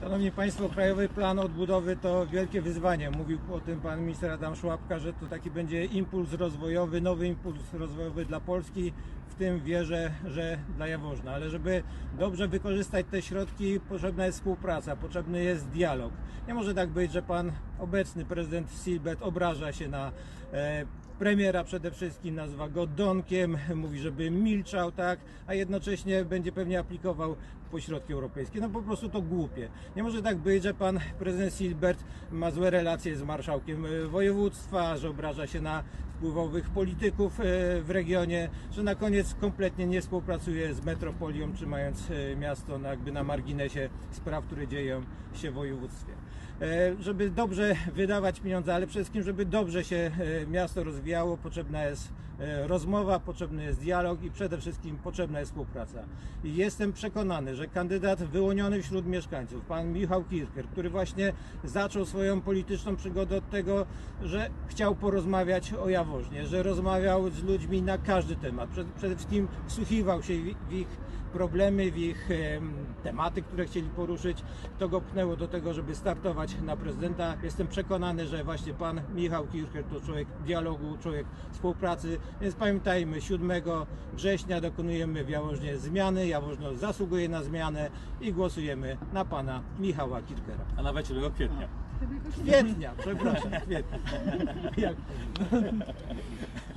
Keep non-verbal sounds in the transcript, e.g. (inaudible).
Szanowni Państwo, Krajowy Plan Odbudowy to wielkie wyzwanie. Mówił o tym pan minister Adam Szłapka, że to taki będzie impuls rozwojowy, nowy impuls rozwojowy dla Polski, w tym wierzę, że dla Jaworzna. Ale żeby dobrze wykorzystać te środki, potrzebna jest współpraca, potrzebny jest dialog. Nie może tak być, że pan obecny prezydent Silbert obraża się na e, premiera przede wszystkim, nazywa go Donkiem, mówi, żeby milczał, tak, a jednocześnie będzie pewnie aplikował po środki europejskie. No po prostu to głupie. Nie może tak być, że pan prezydent Silbert ma złe relacje z marszałkiem e, województwa, że obraża się na wpływowych polityków e, w regionie, że na koniec kompletnie nie współpracuje z metropolią, trzymając e, miasto na, jakby na marginesie spraw, które dzieją się w województwie. E, Żeby dobrze wydawać pieniądze, ale przede wszystkim, żeby dobrze się e, miasto rozwijało, potrzebna jest e, rozmowa, potrzebny jest dialog i przede wszystkim potrzebna jest współpraca. I jestem przekonany, że kandydat wyłoniony wśród mieszkańców, pan Michał Kirker, który właśnie zaczął swoją polityczną przygodę od tego, że chciał porozmawiać o Jaworznie, że rozmawiał z ludźmi na każdy temat. Przede, wszystkim wsłuchiwał się w, ich problemy, w ich em, tematy, które chcieli poruszyć. To go pchnęło do tego, żeby startować na prezydenta. Jestem przekonany, że właśnie pan Michał Kircher to człowiek dialogu, człowiek współpracy. Więc pamiętajmy, 7 września dokonujemy w Jaworznie zmiany. Jaworzno zasługuje na zmianę i głosujemy na pana Michała Kirkera. A nawet 7 kwietnia. Kwietnia, przepraszam, kwietnia. Jak (laughs)